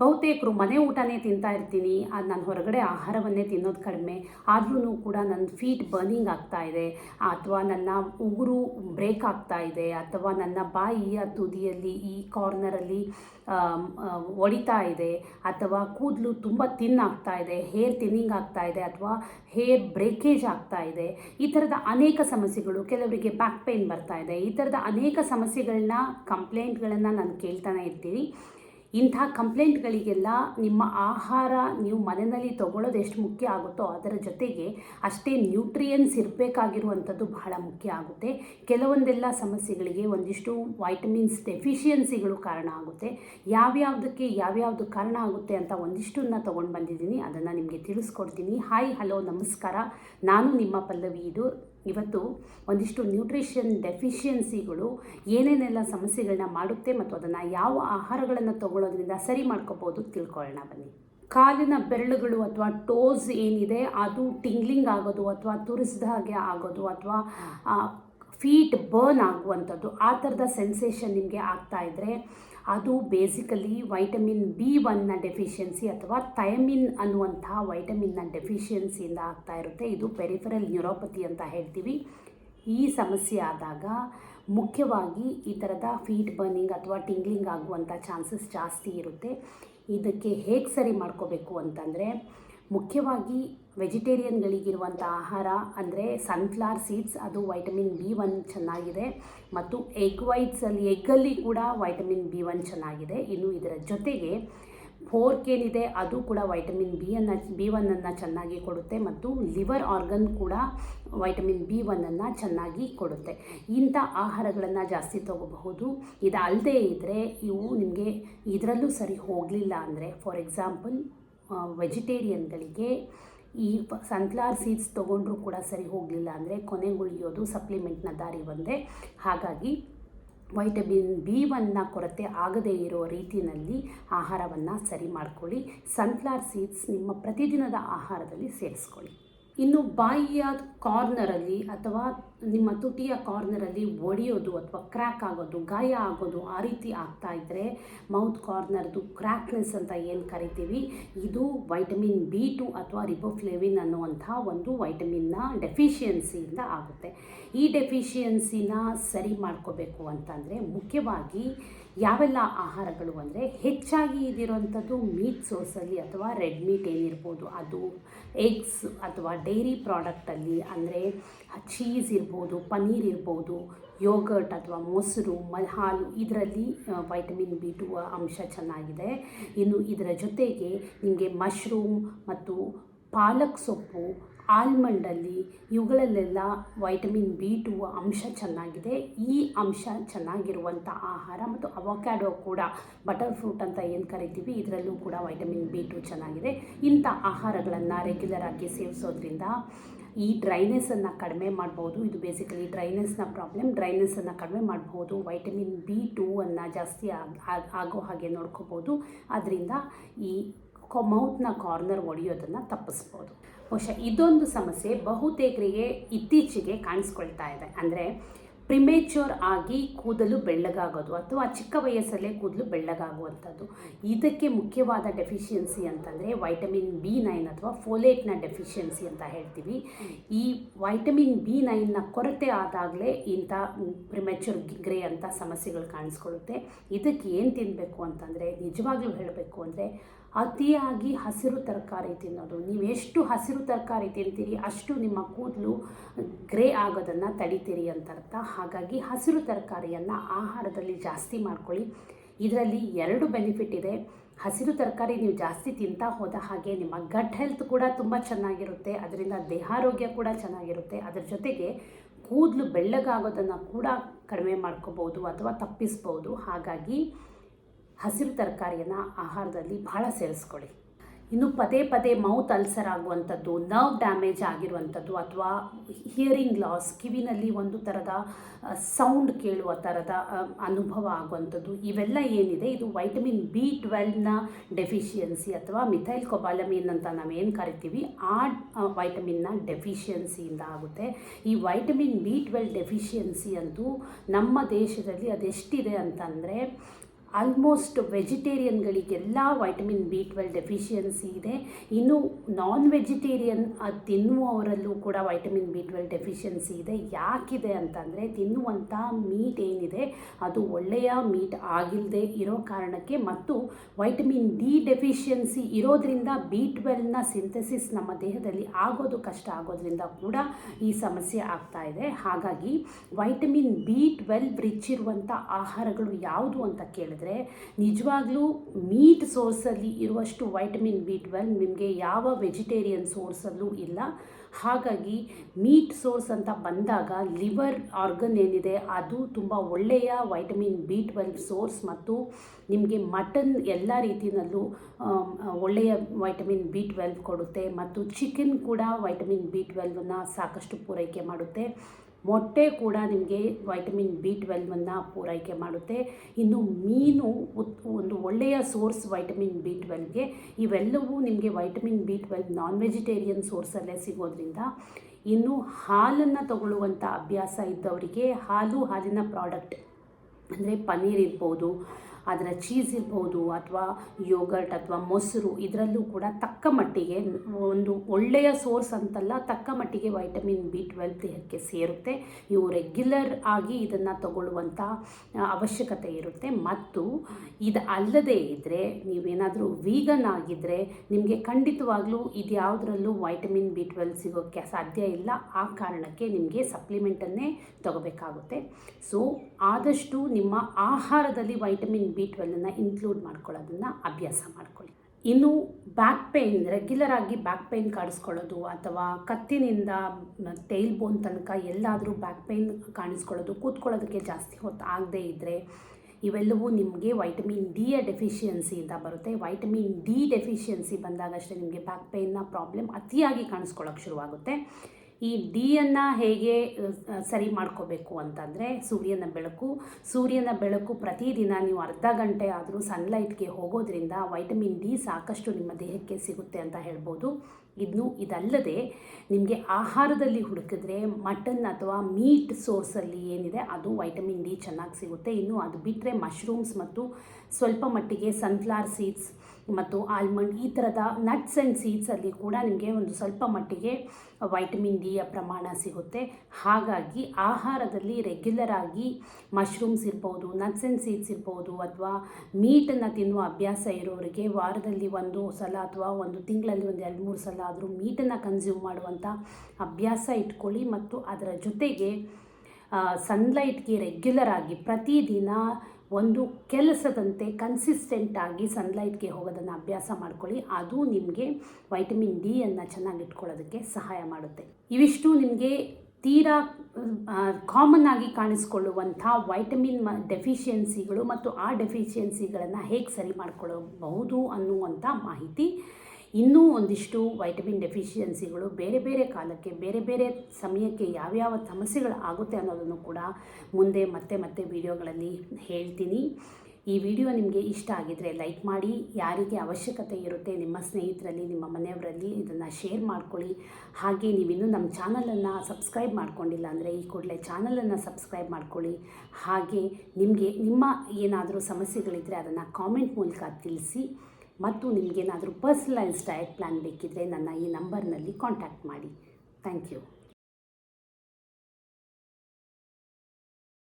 ಬಹುತೇಕರು ಮನೆ ಊಟನೇ ತಿಂತಾ ಇರ್ತೀನಿ, ಅದು ನಾನು ಹೊರಗಡೆ ಆಹಾರವನ್ನೇ ತಿನ್ನೋದು ಕಡಿಮೆ. ಆದ್ರೂ ಕೂಡ ನನ್ನ ಫೀಟ್ ಬರ್ನಿಂಗ್ ಆಗ್ತಾ ಇದೆ. ಅಥವಾ ನನ್ನ ಉಗುರು ಬ್ರೇಕ್ ಆಗ್ತಾ ಇದೆ. ಅಥವಾ ನನ್ನ ಬಾಯಿಯ ತುದಿಯಲ್ಲಿ, ಈ ಕಾರ್ನರಲ್ಲಿ ಒಡಿತಾ ಇದೆ. ಅಥವಾ ಕೂದಲು ತುಂಬ ತಿನ್ ಆಗ್ತಾ ಇದೆ. ಹೇರ್ ತಿನ್ನಿಂಗ್ ಆಗ್ತಾ ಇದೆ. ಅಥವಾ ಹೇರ್ ಬ್ರೇಕೇಜ್ ಆಗ್ತಾ ಇದೆ. ಈ ಥರದ ಅನೇಕ ಸಮಸ್ಯೆಗಳು ಕೆಲವರಿಗೆ ಬ್ಯಾಕ್ ಪೇನ್ ಬರ್ತಾ ಇದೆ. ಈ ಥರದ ಅನೇಕ ಸಮಸ್ಯೆಗಳನ್ನ ಕಂಪ್ಲೇಂಟ್ಗಳನ್ನು ನಾನು ಕೇಳ್ತಾನೆ ಇರ್ತೀನಿ. ಇಂಥ ಕಂಪ್ಲೇಂಟ್ಗಳಿಗೆಲ್ಲ ನಿಮ್ಮ ಆಹಾರ ನೀವು ಮನೆಯಲ್ಲಿ ತಗೊಳ್ಳೋದು ಎಷ್ಟು ಮುಖ್ಯ ಆಗುತ್ತೋ ಅದರ ಜೊತೆಗೆ ಅಷ್ಟೇ ನ್ಯೂಟ್ರಿಯನ್ಸ್ ಇರಬೇಕಾಗಿರುವಂಥದ್ದು ಬಹಳ ಮುಖ್ಯ ಆಗುತ್ತೆ. ಕೆಲವೊಂದೆಲ್ಲ ಸಮಸ್ಯೆಗಳಿಗೆ ಒಂದಿಷ್ಟು ವೈಟಮಿನ್ಸ್ ಡೆಫಿಷಿಯನ್ಸಿಗಳು ಕಾರಣ ಆಗುತ್ತೆ. ಯಾವ್ಯಾವುದಕ್ಕೆ ಯಾವ್ಯಾವುದು ಕಾರಣ ಆಗುತ್ತೆ ಅಂತ ಒಂದಿಷ್ಟನ್ನ ತೊಗೊಂಡು ಬಂದಿದ್ದೀನಿ. ಅದನ್ನು ನಿಮಗೆ ತಿಳಿಸ್ಕೊಡ್ತೀನಿ. ಹಾಯ್, ಹಲೋ, ನಮಸ್ಕಾರ. ನಾನು ನಿಮ್ಮ ಪಲ್ಲವಿ ಇದು. ಇವತ್ತು ಒಂದಿಷ್ಟು ನ್ಯೂಟ್ರಿಷನ್ ಡೆಫಿಷಿಯನ್ಸಿಗಳು ಏನೇನೆಲ್ಲ ಸಮಸ್ಯೆಗಳನ್ನ ಮಾಡುತ್ತೆ ಮತ್ತು ಅದನ್ನು ಯಾವ ಆಹಾರಗಳನ್ನು ತಗೊಳ್ಳೋದ್ರಿಂದ ಸರಿ ಮಾಡ್ಕೋಬೋದು ತಿಳ್ಕೊಳ್ಳೋಣ ಬನ್ನಿ. ಕಾಲಿನ ಬೆರಳುಗಳು ಅಥವಾ ಟೋಸ್ ಏನಿದೆ ಅದು ಟಿಂಗ್ಲಿಂಗ್ ಆಗೋದು ಅಥವಾ ತುರಿಸಿದ ಹಾಗೆ ಆಗೋದು ಅಥವಾ ಫೀಟ್ ಬರ್ನ್ ಆಗುವಂಥದ್ದು, ಆ ಥರದ ಸೆನ್ಸೇಷನ್ ನಿಮಗೆ ಆಗ್ತಾ ಇದ್ದರೆ ಅದು ಬೇಸಿಕಲಿ ವೈಟಮಿನ್ ಬಿ ಒನ್ನ ಡೆಫಿಷಿಯನ್ಸಿ ಅಥವಾ ಥಯಮಿನ್ ಅನ್ನುವಂಥ ವೈಟಮಿನ್ನ ಡೆಫಿಷಿಯನ್ಸಿಯಿಂದ ಆಗ್ತಾ ಇರುತ್ತೆ. ಇದು ಪೆರಿಫರಲ್ ನ್ಯೂರೋಪತಿ ಅಂತ ಹೇಳ್ತೀವಿ. ಈ ಸಮಸ್ಯೆ ಆದಾಗ ಮುಖ್ಯವಾಗಿ ಈ ಥರದ ಫೀಟ್ ಬರ್ನಿಂಗ್ ಅಥವಾ ಟಿಂಗ್ಲಿಂಗ್ ಆಗುವಂಥ ಚಾನ್ಸಸ್ ಜಾಸ್ತಿ ಇರುತ್ತೆ. ಇದಕ್ಕೆ ಹೇಗೆ ಸರಿ ಮಾಡ್ಕೋಬೇಕು ಅಂತಂದರೆ ಮುಖ್ಯವಾಗಿ ವೆಜಿಟೇರಿಯನ್ಗಳಿಗಿರುವಂಥ ಆಹಾರ ಅಂದರೆ ಸನ್ಫ್ಲವರ್ ಸೀಡ್ಸ್ ಅದು ವೈಟಮಿನ್ ಬಿ ಒನ್ ಚೆನ್ನಾಗಿದೆ ಮತ್ತು ಎಗ್ ವೈಟ್ಸಲ್ಲಿ ಎಗ್ಗಲ್ಲಿ ಕೂಡ ವೈಟಮಿನ್ ಬಿ ಒನ್ ಚೆನ್ನಾಗಿದೆ. ಇನ್ನು ಇದರ ಜೊತೆಗೆ ಫೋರ್ಕ್ ಏನಿದೆ, ಅದು ಕೂಡ ವೈಟಮಿನ್ ಬಿ ಅನ್ನ ಬಿ ಒನ್ನನ್ನು ಚೆನ್ನಾಗಿ ಕೊಡುತ್ತೆ ಮತ್ತು ಲಿವರ್ ಆರ್ಗನ್ ಕೂಡ ವೈಟಮಿನ್ ಬಿ ಒನ್ನನ್ನು ಚೆನ್ನಾಗಿ ಕೊಡುತ್ತೆ. ಇಂಥ ಆಹಾರಗಳನ್ನು ಜಾಸ್ತಿ ತಗೋಬಹುದು. ಇದು ಅಲ್ಲದೆ ಇದ್ದರೆ ಇವು ನಿಮಗೆ ಇದರಲ್ಲೂ ಸರಿ ಹೋಗಲಿಲ್ಲ ಅಂದರೆ ಫಾರ್ ಎಕ್ಸಾಂಪಲ್ ವೆಜಿಟೇರಿಯನ್ಗಳಿಗೆ ಈ ಸನ್ಫ್ಲವರ್ ಸೀಡ್ಸ್ ತೊಗೊಂಡ್ರೂ ಕೂಡ ಸರಿ ಹೋಗಲಿಲ್ಲ ಅಂದರೆ ಕೊನೆಗುಳಿಯೋದು ಸಪ್ಲಿಮೆಂಟ್ನ ದಾರಿ ಒಂದೇ ಹಾಗಾಗಿ ವೈಟಮಿನ್ ಬಿ ಒನ್ನ ಕೊರತೆ ಆಗದೇ ಇರೋ ರೀತಿಯಲ್ಲಿ ಆಹಾರವನ್ನು ಸರಿ ಮಾಡ್ಕೊಳ್ಳಿ. ಸನ್ಫ್ಲವರ್ ಸೀಡ್ಸ್ ನಿಮ್ಮ ಪ್ರತಿದಿನದ ಆಹಾರದಲ್ಲಿ ಸೇರಿಸ್ಕೊಳ್ಳಿ. ಇನ್ನು ಬಾಯಿಯ ಕಾರ್ನರಲ್ಲಿ ಅಥವಾ ನಿಮ್ಮ ತುಟಿಯ ಕಾರ್ನರಲ್ಲಿ ಒಡೆಯೋದು ಅಥವಾ ಕ್ರ್ಯಾಕ್ ಆಗೋದು, ಗಾಯ ಆಗೋದು ಆ ರೀತಿ ಆಗ್ತಾ ಇದ್ದರೆ ಮೌತ್ ಕಾರ್ನರ್ದು ಕ್ರ್ಯಾಕ್ನೆಸ್ ಅಂತ ಏನು ಕರಿತೀವಿ? ಇದು ವೈಟಮಿನ್ ಬಿ ಟು ಅಥವಾ ರಿಬೋಫ್ಲೇವಿನ್ ಅನ್ನುವಂಥ ಒಂದು ವೈಟಮಿನ್ನ ಡೆಫಿಷಿಯನ್ಸಿಯಿಂದ ಆಗುತ್ತೆ. ಈ ಡೆಫಿಷಿಯನ್ಸಿನ ಸರಿ ಮಾಡ್ಕೋಬೇಕು ಅಂತಂದರೆ ಮುಖ್ಯವಾಗಿ ಯಾವೆಲ್ಲ ಆಹಾರಗಳು ಅಂದರೆ ಹೆಚ್ಚಾಗಿ ಇದಿರೋಂಥದ್ದು ಮೀಟ್ ಸೋರ್ಸಲ್ಲಿ ಅಥವಾ ರೆಡ್ ಮೀಟ್ ಏನಿರ್ಬೋದು, ಅದು ಎಗ್ಸ್ ಅಥವಾ ಡೈರಿ ಪ್ರಾಡಕ್ಟಲ್ಲಿ ಅಂದರೆ ಚೀಸ್ ಇರ್ಬೋದು ಪನ್ನೀರ್ ಇರ್ಬೋದು ಯೋಗರ್ಟ್ ಅಥವಾ ಮೊಸರು, ಮ ಇದರಲ್ಲಿ ವೈಟಮಿನ್ ಬಿ ಟು ಅಂಶ ಚೆನ್ನಾಗಿದೆ. ಇನ್ನು ಇದರ ಜೊತೆಗೆ ನಿಮಗೆ ಮಶ್ರೂಮ್ ಮತ್ತು ಪಾಲಕ್ ಸೊಪ್ಪು ಆಲ್ಮಂಡಲ್ಲಿ ಇವುಗಳಲ್ಲೆಲ್ಲ ವೈಟಮಿನ್ ಬಿ ಟು ಅಂಶ ಚೆನ್ನಾಗಿದೆ. ಈ ಅಂಶ ಚೆನ್ನಾಗಿರುವಂಥ ಆಹಾರ ಮತ್ತು ಅವಕ್ಯಾಡೋ ಕೂಡ ಬಟರ್ ಫ್ರೂಟ್ ಅಂತ ಏನು ಕರಿತೀವಿ, ಇದರಲ್ಲೂ ಕೂಡ ವೈಟಮಿನ್ ಬಿ ಟು ಚೆನ್ನಾಗಿದೆ. ಇಂಥ ಆಹಾರಗಳನ್ನು ರೆಗ್ಯುಲರ್ ಆಗಿ ಸೇವಿಸೋದ್ರಿಂದ ಈ ಡ್ರೈನೆಸ್ಸನ್ನು ಕಡಿಮೆ ಮಾಡ್ಬೋದು. ಇದು ಬೇಸಿಕಲಿ ಡ್ರೈನೆಸ್ನ ಪ್ರಾಬ್ಲಮ್ ಡ್ರೈನೆಸ್ಸನ್ನು ಕಡಿಮೆ ಮಾಡ್ಬೋದು. ವೈಟಮಿನ್ ಬಿ ಟೂ ಅನ್ನು ಜಾಸ್ತಿ ಆಗೋ ಹಾಗೆ ನೋಡ್ಕೋಬೋದು. ಅದರಿಂದ ಈ ಮೌತ್ನ ಕಾರ್ನರ್ ಒಡೆಯೋದನ್ನು ತಪ್ಪಿಸ್ಬೋದು. ಬಹುಶಃ ಇದೊಂದು ಸಮಸ್ಯೆ ಬಹುತೇಕರಿಗೆ ಇತ್ತೀಚೆಗೆ ಕಾಣಿಸ್ಕೊಳ್ತಾ ಇದೆ. ಅಂದರೆ ಪ್ರಿಮೇಚೂರ್ ಆಗಿ ಕೂದಲು ಬೆಳ್ಳಗಾಗೋದು ಅಥವಾ ಚಿಕ್ಕ ವಯಸ್ಸಲ್ಲೇ ಕೂದಲು ಬೆಳ್ಳಗಾಗುವಂಥದ್ದು. ಇದಕ್ಕೆ ಮುಖ್ಯವಾದ ಡೆಫಿಷಿಯನ್ಸಿ ಅಂತಂದರೆ ವೈಟಮಿನ್ ಬಿ ನೈನ್ ಅಥವಾ ಫೋಲೇಟ್ನ ಡೆಫಿಷಿಯನ್ಸಿ ಅಂತ ಹೇಳ್ತೀವಿ. ಈ ವೈಟಮಿನ್ ಬಿ ನೈನ್ನ ಕೊರತೆ ಆದಾಗಲೇ ಇಂಥ ಪ್ರಿಮೆಚ್ಯೂರ್ ಗ್ರೇ ಅಂತ ಸಮಸ್ಯೆಗಳು ಕಾಣಿಸ್ಕೊಳ್ಳುತ್ತೆ. ಇದಕ್ಕೆ ಏನು ತಿನ್ನಬೇಕು ಅಂತಂದರೆ ನಿಜವಾಗ್ಲೂ ಹೇಳಬೇಕು ಅಂದರೆ ಅತಿಯಾಗಿ ಹಸಿರು ತರಕಾರಿ ತಿನ್ನೋದು. ನೀವು ಎಷ್ಟು ಹಸಿರು ತರಕಾರಿ ತಿಂತೀರಿ, ಅಷ್ಟು ನಿಮ್ಮ ಕೂದಲು ಗ್ರೇ ಆಗೋದನ್ನು ತಡಿತೀರಿ ಅಂತ ಅರ್ಥ. ಹಾಗಾಗಿ ಹಸಿರು ತರಕಾರಿಯನ್ನು ಆಹಾರದಲ್ಲಿ ಜಾಸ್ತಿ ಮಾಡ್ಕೊಳ್ಳಿ. ಇದರಲ್ಲಿ ಎರಡು ಬೆನಿಫಿಟ್ ಇದೆ. ಹಸಿರು ತರಕಾರಿ ನೀವು ಜಾಸ್ತಿ ತಿಂತಾ ಹೋದ ಹಾಗೆ ನಿಮ್ಮ ಗಟ್ ಹೆಲ್ತ್ ಕೂಡ ತುಂಬ ಚೆನ್ನಾಗಿರುತ್ತೆ. ಅದರಿಂದ ದೇಹಾರೋಗ್ಯ ಕೂಡ ಚೆನ್ನಾಗಿರುತ್ತೆ. ಅದರ ಜೊತೆಗೆ ಕೂದಲು ಬೆಳ್ಳಗಾಗೋದನ್ನು ಕೂಡ ಕಡಿಮೆ ಮಾಡ್ಕೋಬೋದು ಅಥವಾ ತಪ್ಪಿಸ್ಬೋದು. ಹಾಗಾಗಿ ಹಸಿರು ತರಕಾರಿಯನ್ನು ಆಹಾರದಲ್ಲಿ ಬಹಳ ಸೇರಿಸ್ಕೊಳ್ಳಿ ಇನ್ನು ಪದೇ ಪದೇ ಮೌತ್ ಅಲ್ಸರ್ ಆಗುವಂಥದ್ದು ನರ್ವ್ ಡ್ಯಾಮೇಜ್ ಆಗಿರುವಂಥದ್ದು ಅಥವಾ ಹಿಯರಿಂಗ್ ಲಾಸ್ ಕಿವಿನಲ್ಲಿ ಒಂದು ಥರದ ಸೌಂಡ್ ಕೇಳುವ ಥರದ ಅನುಭವ ಆಗುವಂಥದ್ದು, ಇವೆಲ್ಲ ಏನಿದೆ? ಇದು ವೈಟಮಿನ್ ಬಿ ಟ್ವೆಲ್ವ್ನ ಡೆಫಿಷಿಯನ್ಸಿ ಅಥವಾ ಮಿಥೈಲ್ ಕೊಬಾಲಮಿನ್ ಅಂತ ನಾವೇನು ಕರಿತೀವಿ? ಆ ವೈಟಮಿನ್ನ ಡೆಫಿಷಿಯನ್ಸಿಯಿಂದ ಆಗುತ್ತೆ. ಈ ವೈಟಮಿನ್ ಬಿ ಟ್ವೆಲ್ ಡೆಫಿಷಿಯನ್ಸಿ ಅಂತೂ ನಮ್ಮ ದೇಶದಲ್ಲಿ ಅದೆಷ್ಟಿದೆ ಅಂತಂದರೆ ಆಲ್ಮೋಸ್ಟ್ ವೆಜಿಟೇರಿಯನ್ಗಳಿಗೆಲ್ಲ ವೈಟಮಿನ್ ಬಿ ಟ್ವೆಲ್ ಡೆಫಿಷಿಯನ್ಸಿ ಇದೆ. ಇನ್ನು ನಾನ್ ವೆಜಿಟೇರಿಯನ್ ಅದು ತಿನ್ನುವವರಲ್ಲೂ ಕೂಡ ವೈಟಮಿನ್ ಬಿ ಟ್ವೆಲ್ ಡೆಫಿಷಿಯನ್ಸಿ ಇದೆ. ಯಾಕಿದೆ ಅಂತಂದರೆ ತಿನ್ನುವಂಥ ಮೀಟ್ ಏನಿದೆ, ಅದು ಒಳ್ಳೆಯ ಮೀಟ್ ಆಗಿಲ್ಲದೆ ಇರೋ ಕಾರಣಕ್ಕೆ ಮತ್ತು ವೈಟಮಿನ್ ಡಿ ಡೆಫಿಷಿಯನ್ಸಿ ಇರೋದ್ರಿಂದ ಬಿ ಟ್ವೆಲ್ನ ಸಿಂಥೆಸಿಸ್ ನಮ್ಮ ದೇಹದಲ್ಲಿ ಆಗೋದು ಕಷ್ಟ ಆಗೋದ್ರಿಂದ ಕೂಡ ಈ ಸಮಸ್ಯೆ ಆಗ್ತಾ ಇದೆ. ಹಾಗಾಗಿ ವೈಟಮಿನ್ ಬಿ ಟ್ವೆಲ್ ರಿಚ್ ಇರುವಂಥ ಆಹಾರಗಳು ಯಾವುದು ಅಂತ ಕೇಳಿದ್ರೆ ನಿಜವಾಗ್ಲೂ ಮೀಟ್ ಸೋರ್ಸಲ್ಲಿ ಇರುವಷ್ಟು ವೈಟಮಿನ್ ಬಿ ಟ್ವೆಲ್ ನಿಮಗೆ ಯಾವ ವೆಜಿಟೇರಿಯನ್ ಸೋರ್ಸಲ್ಲೂ ಇಲ್ಲ. ಹಾಗಾಗಿ ಮೀಟ್ ಸೋರ್ಸ್ ಅಂತ ಬಂದಾಗ ಲಿವರ್ ಆರ್ಗನ್ ಏನಿದೆ, ಅದು ತುಂಬ ಒಳ್ಳೆಯ ವೈಟಮಿನ್ ಬಿ ಟ್ವೆಲ್ವ್ ಸೋರ್ಸ್ ಮತ್ತು ನಿಮಗೆ ಮಟನ್ ಎಲ್ಲ ರೀತಿಯಲ್ಲೂ ಒಳ್ಳೆಯ ವೈಟಮಿನ್ ಬಿ ಟ್ವೆಲ್ವ್ ಕೊಡುತ್ತೆ ಮತ್ತು ಚಿಕನ್ ಕೂಡ ವೈಟಮಿನ್ ಬಿ ಟ್ವೆಲ್ವನ್ನು ಸಾಕಷ್ಟು ಪೂರೈಕೆ ಮಾಡುತ್ತೆ. ಮೊಟ್ಟೆ ಕೂಡ ನಿಮಗೆ ವೈಟಮಿನ್ ಬಿ ಟ್ವೆಲ್ವನ್ನು ಪೂರೈಕೆ ಮಾಡುತ್ತೆ. ಇನ್ನು ಮೀನು ಒಂದು ಒಳ್ಳೆಯ ಸೋರ್ಸ್ ವೈಟಮಿನ್ ಬಿ ಟ್ವೆಲ್ವ್ಗೆ ಇವೆಲ್ಲವೂ ನಿಮಗೆ vitamin B twelve non vegetarian ಸೋರ್ಸಲ್ಲೇ ಸಿಗೋದ್ರಿಂದ ಇನ್ನು ಹಾಲನ್ನು ತಗೊಳ್ಳುವಂಥ ಅಭ್ಯಾಸ ಇದ್ದವರಿಗೆ ಹಾಲು, ಹಾಲಿನ ಪ್ರಾಡಕ್ಟ್ ಅಂದರೆ ಪನ್ನೀರ್ ಇರ್ಬೋದು ಅದರ ಚೀಸ್ ಇರ್ಬೋದು ಅಥವಾ ಯೋಗರ್ಟ್ ಅಥವಾ ಮೊಸರು ಇದರಲ್ಲೂ ಕೂಡ ತಕ್ಕ ಮಟ್ಟಿಗೆ ಒಂದು ಒಳ್ಳೆಯ ಸೋರ್ಸ್ ಅಂತಲ್ಲ ತಕ್ಕ ಮಟ್ಟಿಗೆ ವೈಟಮಿನ್ ಬಿ ಟ್ವೆಲ್ವ್ ದೇಹಕ್ಕೆ ಸೇರುತ್ತೆ. ಇವು ರೆಗ್ಯುಲರ್ ಆಗಿ ಇದನ್ನು ತಗೊಳ್ಳುವಂಥ ಅವಶ್ಯಕತೆ ಇರುತ್ತೆ. ಮತ್ತು ಇದು ಅಲ್ಲದೆ ಇದ್ದರೆ ನೀವೇನಾದರೂ ವೀಗನ್ ಆಗಿದ್ದರೆ ನಿಮಗೆ ಖಂಡಿತವಾಗಲೂ ಇದು ಯಾವುದರಲ್ಲೂ ವೈಟಮಿನ್ ಬಿ ಟ್ವೆಲ್ವ್ ಸಿಗೋಕ್ಕೆ ಸಾಧ್ಯ ಇಲ್ಲ. ಆ ಕಾರಣಕ್ಕೆ ನಿಮಗೆ ಸಪ್ಲಿಮೆಂಟನ್ನೇ ತಗೋಬೇಕಾಗುತ್ತೆ. ಸೊ ಆದಷ್ಟು ನಿಮ್ಮ ಆಹಾರದಲ್ಲಿ ವೈಟಮಿನ್ ಬಿ ಟ್ವೆಲ್ವನ್ನ ಇನ್ಕ್ಲೂಡ್ ಮಾಡ್ಕೊಳ್ಳೋದನ್ನು ಅಭ್ಯಾಸ ಮಾಡ್ಕೊಳ್ಳಿ. ಇನ್ನು ಬ್ಯಾಕ್ ಪೇಯ್ನ್ ರೆಗ್ಯುಲರ್ ಆಗಿ ಬ್ಯಾಕ್ ಪೇಯ್ನ್ ಕಾಣಿಸ್ಕೊಳ್ಳೋದು ಅಥವಾ ಕತ್ತಿನಿಂದ ಟೈಲ್ ಬೋನ್ ತನಕ ಎಲ್ಲಾದರೂ ಬ್ಯಾಕ್ ಪೇಯ್ನ್ ಕಾಣಿಸ್ಕೊಳ್ಳೋದು, ಕೂತ್ಕೊಳ್ಳೋದಕ್ಕೆ ಜಾಸ್ತಿ ಹೊತ್ತು ಆಗದೇ ಇದ್ದರೆ ಇವೆಲ್ಲವೂ ನಿಮಗೆ ವೈಟಮಿನ್ ಡಿಯ ಡೆಫಿಷಿಯನ್ಸಿಯಿಂದ ಬರುತ್ತೆ. ವೈಟಮಿನ್ ಡಿ ಡೆಫಿಷಿಯನ್ಸಿ ಬಂದಾಗಷ್ಟೇ ನಿಮಗೆ ಬ್ಯಾಕ್ ಪೇಯ್ನ ಪ್ರಾಬ್ಲಮ್ ಅತಿಯಾಗಿ ಕಾಣಿಸ್ಕೊಳ್ಳೋಕೆ ಶುರುವಾಗುತ್ತೆ. ಈ ಡಿಯನ್ನು ಹೇಗೆ ಸರಿ ಮಾಡ್ಕೋಬೇಕು ಅಂತಂದರೆ ಸೂರ್ಯನ ಬೆಳಕು ಸೂರ್ಯನ ಬೆಳಕು ಪ್ರತಿದಿನ ನೀವು ಅರ್ಧ ಗಂಟೆ ಆದರೂ ಸನ್ಲೈಟ್ಗೆ ಹೋಗೋದ್ರಿಂದ ವೈಟಮಿನ್ ಡಿ ಸಾಕಷ್ಟು ನಿಮ್ಮ ದೇಹಕ್ಕೆ ಸಿಗುತ್ತೆ ಅಂತ ಹೇಳ್ಬೋದು. ಇನ್ನು ಇದಲ್ಲದೆ ನಿಮಗೆ ಆಹಾರದಲ್ಲಿ ಹುಡುಕಿದ್ರೆ ಮಟನ್ ಅಥವಾ ಮೀಟ್ ಸೋರ್ಸಲ್ಲಿ ಏನಿದೆ ಅದು ವೈಟಮಿನ್ ಡಿ ಚೆನ್ನಾಗಿ ಸಿಗುತ್ತೆ. ಇನ್ನು ಅದು ಬಿಟ್ಟರೆ ಮಶ್ರೂಮ್ಸ್ ಮತ್ತು ಸ್ವಲ್ಪ ಮಟ್ಟಿಗೆ ಸನ್ಫ್ಲವರ್ ಸೀಡ್ಸ್ ಮತ್ತು ಆಲ್ಮಂಡ್ ಈ ಥರದ ನಟ್ಸ್ ಆ್ಯಂಡ್ ಸೀಡ್ಸಲ್ಲಿ ಕೂಡ ನಿಮಗೆ ಒಂದು ಸ್ವಲ್ಪ ಮಟ್ಟಿಗೆ ವೈಟಮಿನ್ ಡಿಯ ಪ್ರಮಾಣ ಸಿಗುತ್ತೆ. ಹಾಗಾಗಿ ಆಹಾರದಲ್ಲಿ ರೆಗ್ಯುಲರ್ ಆಗಿ ಮಶ್ರೂಮ್ಸ್ ಇರ್ಬೋದು ನಟ್ಸ್ ಆ್ಯಂಡ್ ಸೀಡ್ಸ್ ಇರ್ಬೋದು ಅಥವಾ ಮೀಟನ್ನು ತಿನ್ನುವ ಅಭ್ಯಾಸ ಇರೋರಿಗೆ ವಾರದಲ್ಲಿ ಒಂದು ಸಲ ಅಥವಾ ಒಂದು ತಿಂಗಳಲ್ಲಿ ಒಂದು ಎರಡು ಮೂರು ಸಲ ಆದರೂ ಮೀಟನ್ನು ಕನ್ಸ್ಯೂಮ್ ಮಾಡುವಂಥ ಅಭ್ಯಾಸ ಇಟ್ಕೊಳ್ಳಿ ಮತ್ತು ಅದರ ಜೊತೆಗೆ ಸನ್ಲೈಟ್ಗೆ ರೆಗ್ಯುಲರ್ ಆಗಿ ಪ್ರತಿದಿನ ಒಂದು ಕೆಲಸದಂತೆ ಕನ್ಸಿಸ್ಟೆಂಟ್ ಆಗಿ ಸನ್ಲೈಟ್ಗೆ ಹೋಗೋದನ್ನು ಅಭ್ಯಾಸ ಮಾಡ್ಕೊಳ್ಳಿ. ಅದು ನಿಮಗೆ ವೈಟಮಿನ್ ಡಿಯನ್ನು ಚೆನ್ನಾಗಿ ಇಟ್ಕೊಳ್ಳೋದಕ್ಕೆ ಸಹಾಯ ಮಾಡುತ್ತೆ. ಇವಿಷ್ಟು ನಿಮಗೆ ತೀರಾ ಕಾಮನ್ ಆಗಿ ಕಾಣಿಸ್ಕೊಳ್ಳುವಂಥ ವೈಟಮಿನ್ ಮ ಡೆಫಿಷಿಯನ್ಸಿಗಳು ಮತ್ತು ಆ ಡೆಫಿಷಿಯನ್ಸಿಗಳನ್ನು ಹೇಗೆ ಸರಿ ಮಾಡ್ಕೊಳ್ಳಬಹುದು ಅನ್ನುವಂಥ ಮಾಹಿತಿ ಇನ್ನೂ ಒಂದಿಷ್ಟು ವೈಟಮಿನ್ ಡೆಫಿಷಿಯನ್ಸಿಗಳು ಬೇರೆ ಬೇರೆ ಕಾಲಕ್ಕೆ, ಬೇರೆ ಬೇರೆ ಸಮಯಕ್ಕೆ ಯಾವ್ಯಾವ ಸಮಸ್ಯೆಗಳು ಆಗುತ್ತೆ ಅನ್ನೋದನ್ನು ಕೂಡ ಮುಂದೆ ಮತ್ತೆ ಮತ್ತೆ ವಿಡಿಯೋಗಳಲ್ಲಿ ಹೇಳ್ತೀನಿ. ಈ ವಿಡಿಯೋ ನಿಮಗೆ ಇಷ್ಟ ಆಗಿದರೆ ಲೈಕ್ ಮಾಡಿ, ಯಾರಿಗೆ ಅವಶ್ಯಕತೆ ಇರುತ್ತೆ ನಿಮ್ಮ ಸ್ನೇಹಿತರಲ್ಲಿ, ನಿಮ್ಮ ಮನೆಯವರಲ್ಲಿ ಇದನ್ನು ಶೇರ್ ಮಾಡ್ಕೊಳ್ಳಿ. ಹಾಗೆ ನೀವಿನ್ನೂ ನಮ್ಮ ಚಾನಲನ್ನು ಸಬ್ಸ್ಕ್ರೈಬ್ ಮಾಡ್ಕೊಂಡಿಲ್ಲ ಅಂದರೆ ಈ ಕೂಡಲೇ ಚಾನಲನ್ನು ಸಬ್ಸ್ಕ್ರೈಬ್ ಮಾಡ್ಕೊಳ್ಳಿ. ಹಾಗೆ ನಿಮಗೆ ನಿಮ್ಮ ಏನಾದರೂ ಸಮಸ್ಯೆಗಳಿದ್ದರೆ ಅದನ್ನು ಕಾಮೆಂಟ್ ಮೂಲಕ ತಿಳಿಸಿ. ಮತ್ತು ನಿಮಗೇನಾದರೂ ಪರ್ಸನಲೈಸ್ ಡಯಟ್ ಪ್ಲ್ಯಾನ್ ಬೇಕಿದ್ದರೆ ನನ್ನ ಈ ನಂಬರ್ನಲ್ಲಿ ಕಾಂಟ್ಯಾಕ್ಟ್ ಮಾಡಿ. Thank you